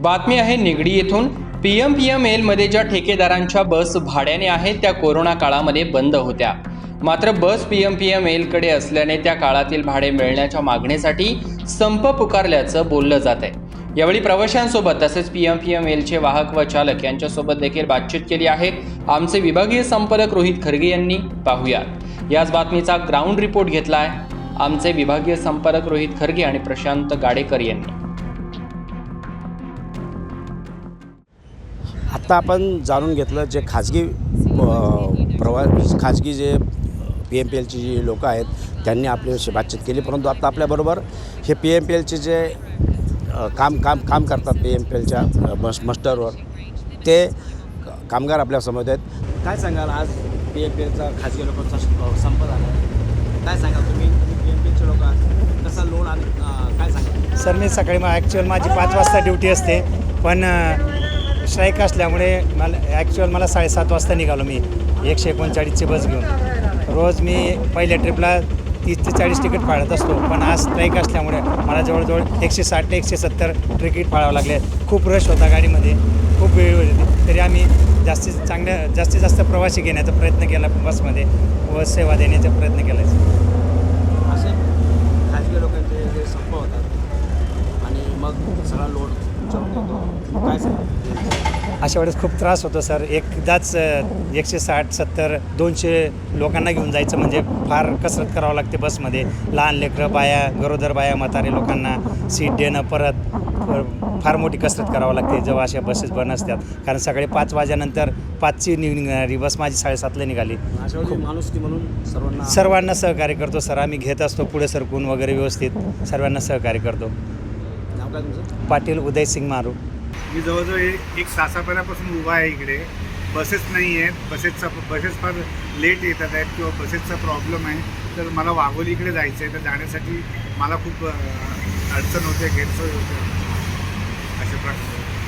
बातमी आहे निगडी येथून. पी एम पी एम एलमध्ये ज्या ठेकेदारांच्या बस भाड्याने आहेत त्या कोरोना काळामध्ये बंद होत्या. मात्र bus P M P M एलकडे असल्याने त्या काळातील भाडे मिळण्याच्या मागणीसाठी संप पुकारल्याचं बोललं जात आहे यावेळी प्रवाशांसोबत तसेच पी एम पी एम एलचे वाहक व चालक यांच्यासोबत देखील बातचीत केली आहे. आमचे विभागीय संपादक रोहित खरगे यांनी पाहूयात. याच बातमीचा ग्राउंड रिपोर्ट घेतला आहे आमचे विभागीय संपादक रोहित खरगे आणि प्रशांत गाडेकर यांनी. आत्ता आपण जाणून घेतलं जे खाजगी अ, प्रवास खाजगी जे पी एम पी एलची जी लोकं आहेत त्यांनी आपल्याशी बातचीत केली. परंतु आत्ता आपल्याबरोबर हे पी एम पी एलचे जे काम काम काम करतात पी एम पी एलच्या मस मस्टरवर ते क- कामगार आपल्यासमोर आहेत. काय सांगाल आज पी एम पी एलचा खाजगी लोकांचा संप झाला? आहे काय सांगाल तुम्ही? पी एम पी एलचे लोक आहात. कसा लोन आणि काय सांगाल? सर मी सकाळी मग ॲक्च्युअल माझी पाच वाजता ड्युटी असते. पण स्ट्राईक असल्यामुळे मला ॲक्च्युअल मला साडेसात वाजता निघालो मी. एकशे एकोणचाळीसची बस घेऊन. रोज मी पहिल्या ट्रिपला तीस ते चाळीस तिकीट फाळत असतो. पण आज स्ट्राईक असल्यामुळे मला जवळजवळ एकशे साठ ते एकशे सत्तर तिकीट फाळावं लागले. खूप रश होता गाडीमध्ये. खूप वेळ होती. तरी आम्ही जास्तीत चांगल्या जास्तीत जास्त प्रवासी घेण्याचा प्रयत्न केला बसमध्ये व सेवा देण्याचा प्रयत्न केला. असे खाजगी लोकांचे जे संप होतात आणि मग सगळा लोड तुमच्यावर येतो काय सांगा अशा वेळेस खूप त्रास होतो सर. एकदाच एकशे साठ सत्तर दोनशे लोकांना घेऊन जायचं म्हणजे फार कसरत करावं लागते बसमध्ये. लहान लेकरं बाया गरोदर बाया म्हातारे लोकांना सीट देणं परत फार मोठी कसरत करावं लागते जेव्हा अशा बसेस बंद असतात. कारण सकाळी पाच वाजेनंतर पाचची निघणारी बस माझी साडेसातला निघाली. माणूस म्हणून सर्वांना सहकार्य करतो सर. आम्ही घेत असतो पुढे सरकून वगैरे व्यवस्थित. सर्वांना सहकार्य करतो. तुमचं. पाटील उदय सिंग मारू. मी जवळजवळ एक एक उभा आहे इकडे. बसेस नाही आहेत. बसेसचा बसेस फार लेट येतात आहेत किंवा बसेसचा प्रॉब्लेम आहे. तर मला वाघोलीकडे जायचं आहे तर जाण्यासाठी मला खूप अ, अडचण होते गैरसोय होते. अशा प्रकारे.